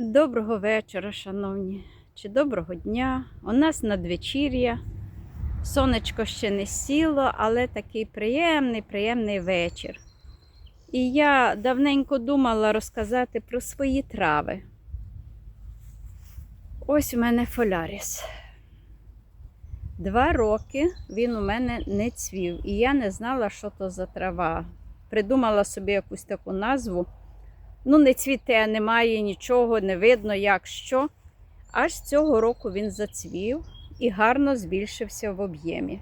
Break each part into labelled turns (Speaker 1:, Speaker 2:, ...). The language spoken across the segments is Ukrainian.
Speaker 1: Доброго вечора, шановні, чи доброго дня. У нас надвечір'я. Сонечко ще не сіло, але такий приємний, приємний вечір. І я давненько думала розказати про свої трави. Ось у мене фоляріс. Два роки він у мене не цвів, і я не знала, що то за трава. Придумала собі якусь таку назву. Ну, не цвіте, немає нічого, не видно, як що. Аж цього року він зацвів і гарно збільшився в об'ємі.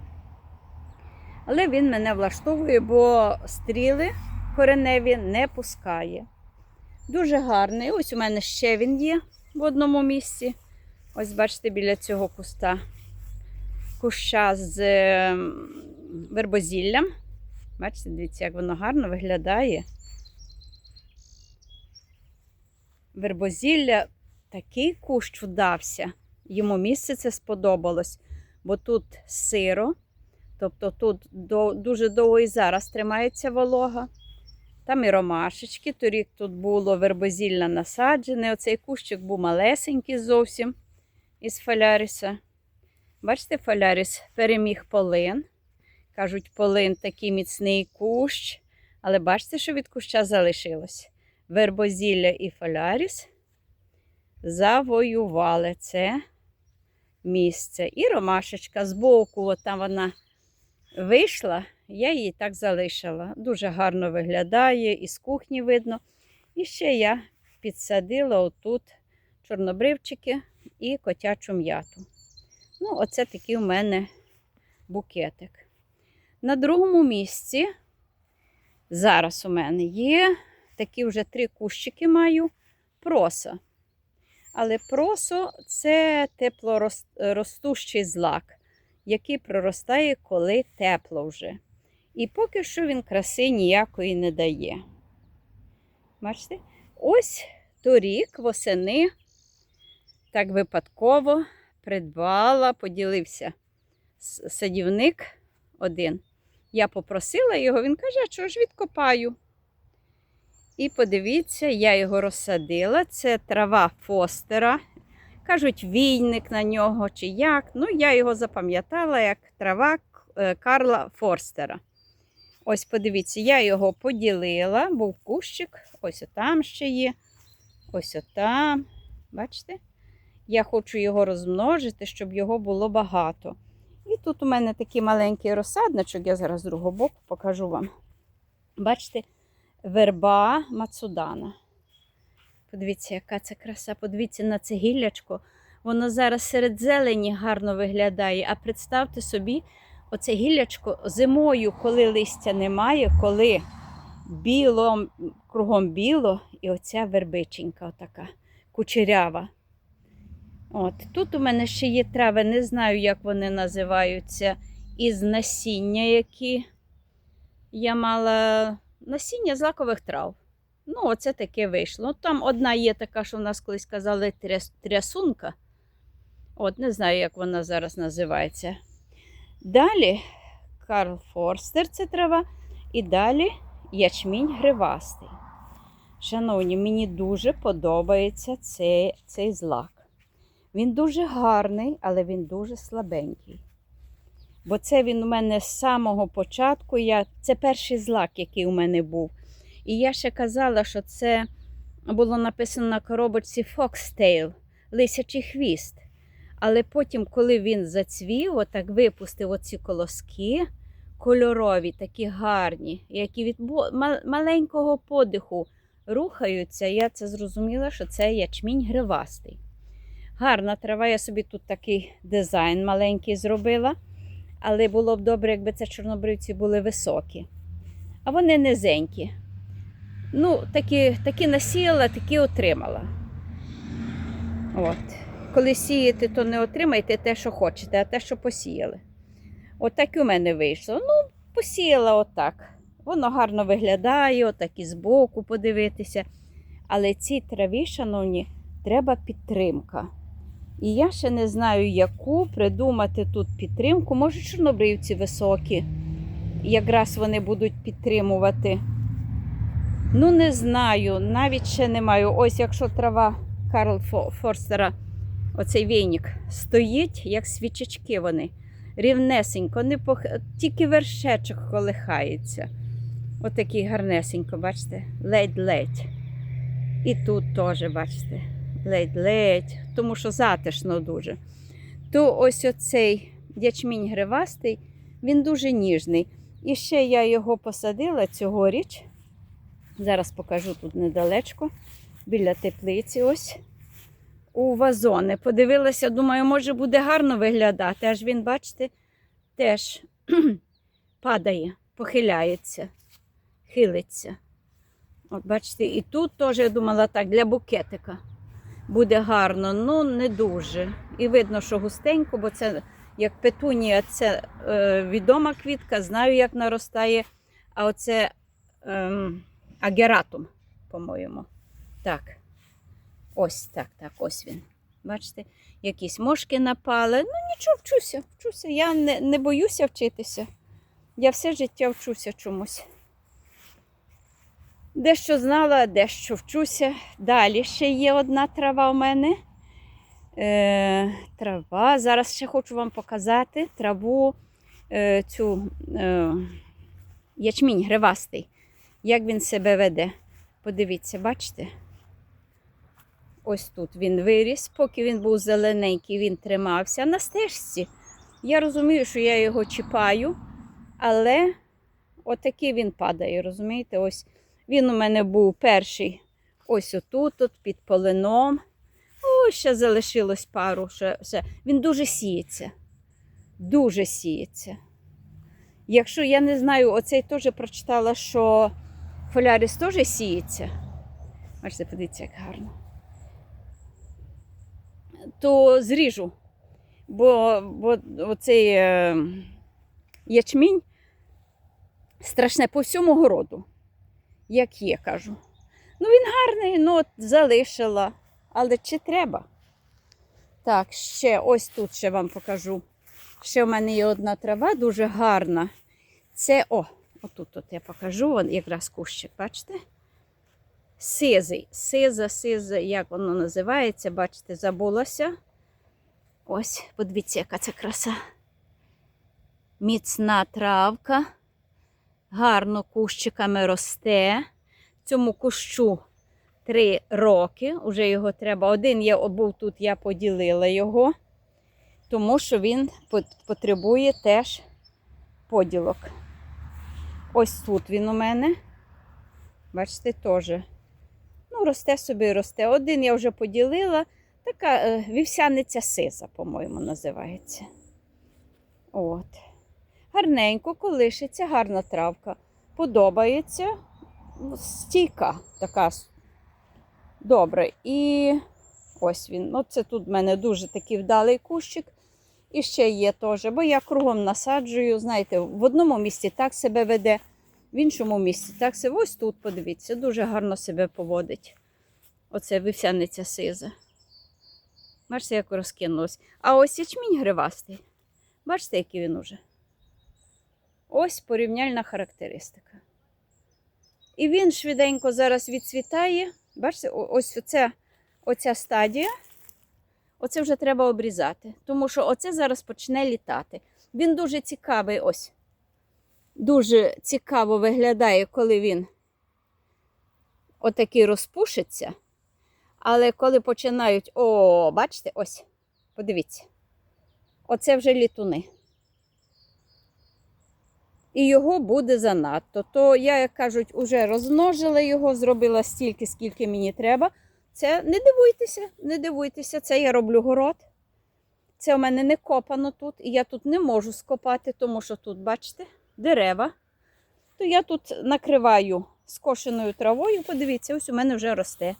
Speaker 1: Але він мене влаштовує, бо стріли кореневі не пускає. Дуже гарний. Ось у мене ще він є в одному місці. Ось, бачите, біля цього куста. Куща з ем, вербозіллям. Бачите, дивіться, як воно гарно виглядає. Вербозілля такий кущ вдався. Йому місце це сподобалось, бо тут сиро, тобто тут дуже довго і зараз тримається волога. Там і ромашечки. Торік тут було вербозілля насаджене. Оцей кущик був малесенький зовсім із фаляріса. Бачите, фаляріс переміг полин. Кажуть, полин такий міцний кущ. Але бачите, що від куща залишилось? Вербозілля і фоляріс завоювали це місце. І ромашечка збоку, от там вона вийшла, я її так залишила. Дуже гарно виглядає, і з кухні видно. І ще я підсадила отут чорнобривчики і котячу м'яту. Ну, оце такий у мене букетик. На другому місці зараз у мене є такі вже три кущики маю проса. Але просо це теплоростущий злак, який проростає, коли тепло вже. І поки що він краси ніякої не дає. Бачите? Ось торік восени так випадково придбала, поділився садівник один. Я попросила його, він каже, що ж відкопаю. І подивіться, я його розсадила. Це трава Фостера. Кажуть, війник на нього чи як. Ну, я його запам'ятала як трава е, Карла Форстера. Ось, подивіться, я його поділила, був кущик, ось отам ще є. Ось отам. Бачите? Я хочу його розмножити, щоб його було багато. І тут у мене такий маленький розсадничок, я зараз з другого боку покажу вам. Бачите? Верба Мацудана. Подивіться, яка це краса. Подивіться на це гіллячко. Воно зараз серед зелені гарно виглядає. А представте собі, оце гіллячко зимою, коли листя немає, коли біло, кругом біло, і оця вербиченька отака кучерява. От. Тут у мене ще є трави, не знаю, як вони називаються, із насіння, які я мала насіння злакових трав. Ну, оце таке вийшло. Там одна є така, що в нас колись казали тряс, трясунка. От, не знаю, як вона зараз називається. Далі Карл Форстер це трава. І далі ячмінь гривастий. Шановні, мені дуже подобається цей, цей злак. Він дуже гарний, але він дуже слабенький. Бо це він у мене з самого початку. Я... Це перший злак, який у мене був. І я ще казала, що це було написано на коробочці Foxtail, лисячий хвіст. Але потім, коли він зацвів, отак випустив оці колоски кольорові, такі гарні, які від маленького подиху рухаються, я це зрозуміла, що це ячмінь гривастий. Гарна трава, я собі тут такий дизайн маленький зробила. Але було б добре, якби це чорнобривці були високі. А вони низенькі. Ну, такі такі насіяла, такі отримала. От. Коли сієте, то не отримайте те, що хочете, а те, що посіяли. Отак і у мене вийшло. Ну, посіяла отак. Воно гарно виглядає, отак і збоку подивитися. Але цій траві, шановні, треба підтримка. І я ще не знаю, яку придумати тут підтримку. Може, чорнобривці високі. Якраз вони будуть підтримувати. Ну, не знаю, навіть ще не маю. Ось, якщо трава Карл Форстера, оцей війник, стоїть, як свічечки вони. Рівнесенько, не пох... тільки вершечок колихається. Отакий гарнесенько, бачите, ледь-ледь. І тут теж, бачите, ледь-ледь, тому що затишно дуже. То ось оцей ячмінь гривастий, він дуже ніжний. І ще я його посадила цьогоріч. Зараз покажу тут недалечко, біля теплиці. ось. У вазони. Подивилася, думаю, може буде гарно виглядати. Аж він, бачите, теж падає, похиляється, хилиться. От бачите, і тут теж я думала так, для букетика буде гарно, ну не дуже. І видно, що густенько, бо це як петунія, це е, відома квітка, знаю, як наростає. А оце ем, агератум, по-моєму. Так. Ось так, так, ось він. Бачите, якісь мошки напали. Ну нічого, вчуся, вчуся. Я не, не боюся вчитися. Я все життя вчуся чомусь. Дещо знала, дещо вчуся. Далі ще є одна трава у мене. Е, трава. Зараз ще хочу вам показати траву е, цю е, ячмінь гривастий. Як він себе веде. Подивіться, бачите? Ось тут він виріс, поки він був зелененький, він тримався на стежці. Я розумію, що я його чіпаю, але отакий він падає, розумієте? Ось він у мене був перший ось отут, от під полином. О, ще залишилось пару. Ще, ще. Він дуже сіється. Дуже сіється. Якщо я не знаю, оцей теж прочитала, що фоляріс теж сіється. Бачите, подивіться, як гарно. То зріжу. Бо, бо оцей е, ячмінь страшне по всьому городу як є, кажу. Ну, він гарний, ну от залишила. Але чи треба? Так, ще ось тут ще вам покажу. Ще в мене є одна трава, дуже гарна. Це, о, отут от я покажу, вон якраз кущик, бачите? Сизий, сиза, сиза, як воно називається, бачите, забулося. Ось, подивіться, яка це краса. Міцна травка гарно кущиками росте. Цьому кущу три роки. Уже його треба. Один я був тут, я поділила його, тому що він потребує теж поділок. Ось тут він у мене. Бачите, теж. Ну, росте собі, росте. Один я вже поділила. Така е, вівсяниця сиза, по-моєму, називається. От. Гарненько колишиться, гарна травка. Подобається. Стійка така. Добре. І ось він. Ну, це тут в мене дуже такий вдалий кущик. І ще є теж, бо я кругом насаджую. Знаєте, в одному місці так себе веде, в іншому місці так себе. Ось тут, подивіться, дуже гарно себе поводить. Оце вівсяниця сиза. Бачите, як розкинулось. А ось ячмінь гривастий. Бачите, який він уже. Ось порівняльна характеристика. І він швиденько зараз відцвітає. Бачите, ось оця, оця стадія. Оце вже треба обрізати, тому що оце зараз почне літати. Він дуже цікавий, ось. Дуже цікаво виглядає, коли він отакий розпушиться. Але коли починають, о, бачите, ось, подивіться, оце вже літуни і його буде занадто. То я, як кажуть, вже розмножила його, зробила стільки, скільки мені треба. Це не дивуйтеся, не дивуйтеся, це я роблю город. Це у мене не копано тут, і я тут не можу скопати, тому що тут, бачите, дерева. То я тут накриваю скошеною травою. Подивіться, ось у мене вже росте.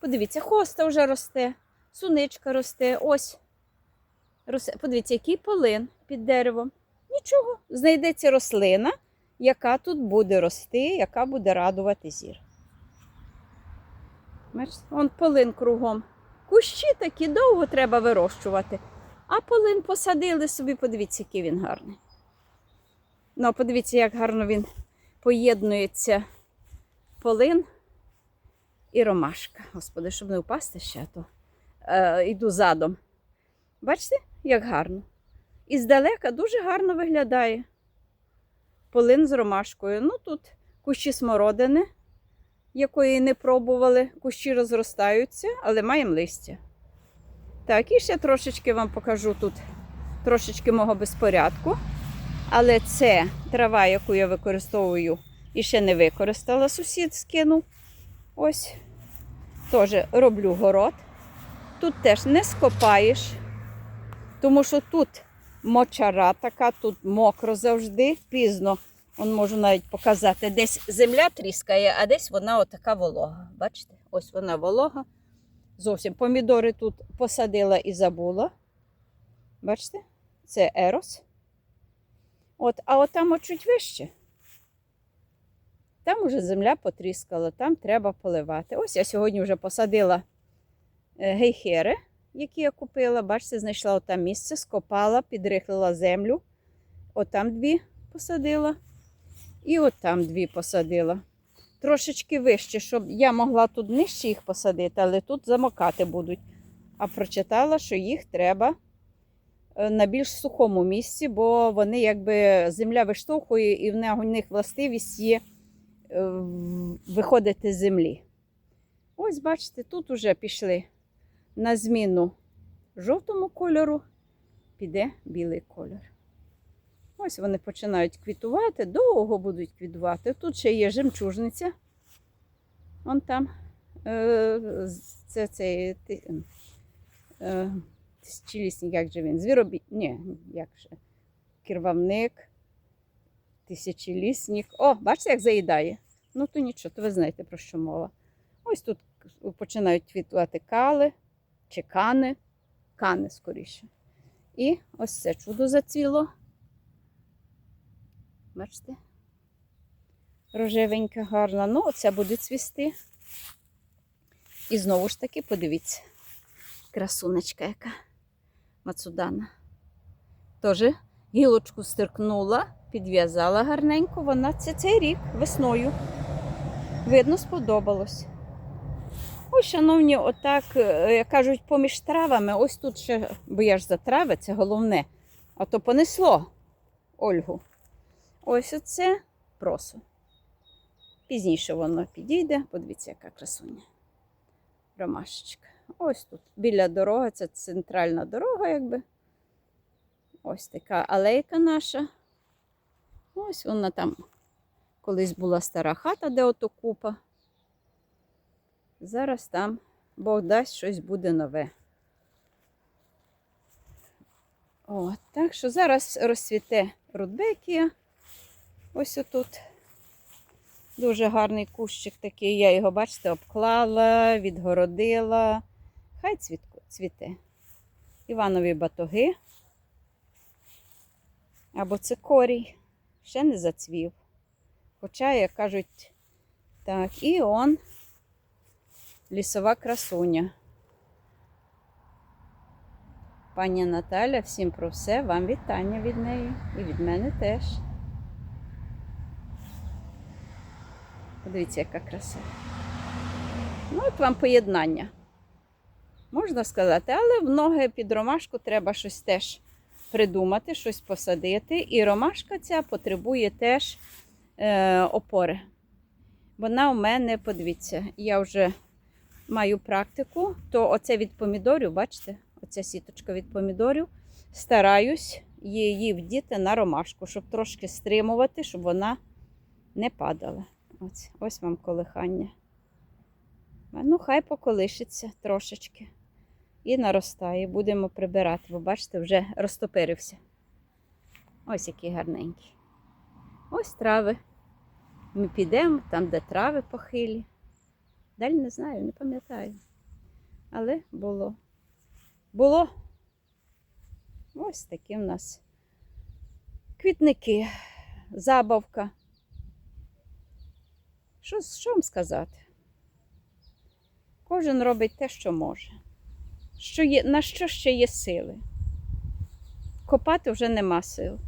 Speaker 1: Подивіться, хоста вже росте, суничка росте. Ось. Подивіться, який полин під деревом. Нічого, знайдеться рослина, яка тут буде рости, яка буде радувати зір. Вон полин кругом. Кущі такі довго треба вирощувати. А полин посадили собі, подивіться, який він гарний. Ну, подивіться, як гарно він поєднується полин і ромашка. Господи, щоб не впасти ще, то е, йду задом. Бачите, як гарно. І здалека дуже гарно виглядає. Полин з ромашкою. Ну тут кущі смородини, якої не пробували. Кущі розростаються, але маємо листя. Так, і ще трошечки вам покажу тут трошечки мого безпорядку. Але це трава, яку я використовую і ще не використала, сусід скинув. Ось. Теж роблю город. Тут теж не скопаєш, тому що тут мочара така, тут мокро завжди, пізно. Он можу навіть показати, десь земля тріскає, а десь вона отака волога. Бачите? Ось вона волога. Зовсім помідори тут посадила і забула. Бачите? Це ерос. От, а от там чуть вище. Там уже земля потріскала, там треба поливати. Ось я сьогодні вже посадила е, гейхери, які я купила. Бачите, знайшла отам місце, скопала, підрихлила землю. Отам дві посадила. І отам дві посадила. Трошечки вище, щоб я могла тут нижче їх посадити, але тут замокати будуть. А прочитала, що їх треба е, на більш сухому місці, бо вони якби земля виштовхує і в них- властивість є е, виходити з землі. Ось, бачите, тут уже пішли на зміну жовтому кольору, піде білий кольор. Ось вони починають квітувати, довго будуть квітувати. Тут ще є жемчужниця. Вон там. Е, Це цей ти- е, тисячолісник, як же він? Звіробі... Ні, як же? Кірвавник, тисячолісник. О, бачите, як заїдає? Ну, то нічого, то ви знаєте, про що мова. Ось тут починають квітувати кали чи кани, кани скоріше. І ось це чудо зацвіло. Бачите? Рожевенька, гарна. Ну, оця буде цвісти. І знову ж таки, подивіться, красунечка яка Мацудана. Теж гілочку стиркнула, підв'язала гарненько. Вона це цей рік весною. Видно, сподобалось. Ось, шановні, отак, е, як кажуть, поміж травами, ось тут ще, бо я ж за трави, це головне. А то понесло Ольгу. Ось оце просо. Пізніше воно підійде. Подивіться, яка красуня. Ромашечка. Ось тут. Біля дороги, це центральна дорога, якби. Ось така алейка наша. Ось вона там колись була стара хата, де ото купа. Зараз там Бог дасть щось буде нове. От, так що зараз розцвіте рудбекія. Ось отут. Дуже гарний кущик такий. Я його, бачите, обклала, відгородила. Хай цвіте. Іванові батоги. Або цикорій. Ще не зацвів. Хоча, як кажуть, так, і он лісова красуня. Пані Наталя, всім про все. Вам вітання від неї і від мене теж. Подивіться, яка краса. Ну, от вам поєднання. Можна сказати, але в ноги під ромашку треба щось теж придумати, щось посадити. І ромашка ця потребує теж е, опори. Вона у мене, подивіться, я вже маю практику, то оце від помідорів, бачите, оця сіточка від помідорів, стараюсь її вдіти на ромашку, щоб трошки стримувати, щоб вона не падала. Ось, ось вам колихання. Ну, хай поколишиться трошечки. І наростає. Будемо прибирати, бо бачите, вже розтопирився. Ось який гарненький. Ось трави. Ми підемо там, де трави похилі. Далі не знаю, не пам'ятаю. Але було. Було. Ось такі в нас квітники, забавка. Що, що вам сказати? Кожен робить те, що може. Що є, на що ще є сили? Копати вже нема сил.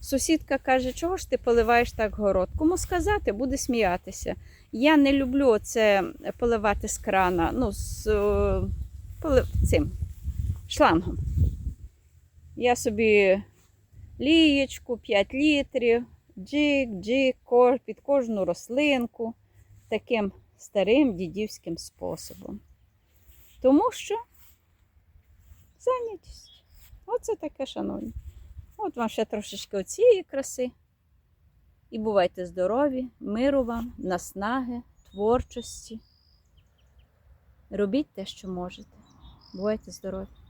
Speaker 1: Сусідка каже, чого ж ти поливаєш так город? Кому сказати, буде сміятися. Я не люблю це поливати з крана, ну, з е, поли- цим шлангом. Я собі лієчку, 5 літрів, джик, джик, під кожну рослинку таким старим дідівським способом. Тому що зайнятість. Оце таке, шановні. От вам ще трошечки оцієї краси. І бувайте здорові, миру вам, наснаги, творчості. Робіть те, що можете. Бувайте здорові!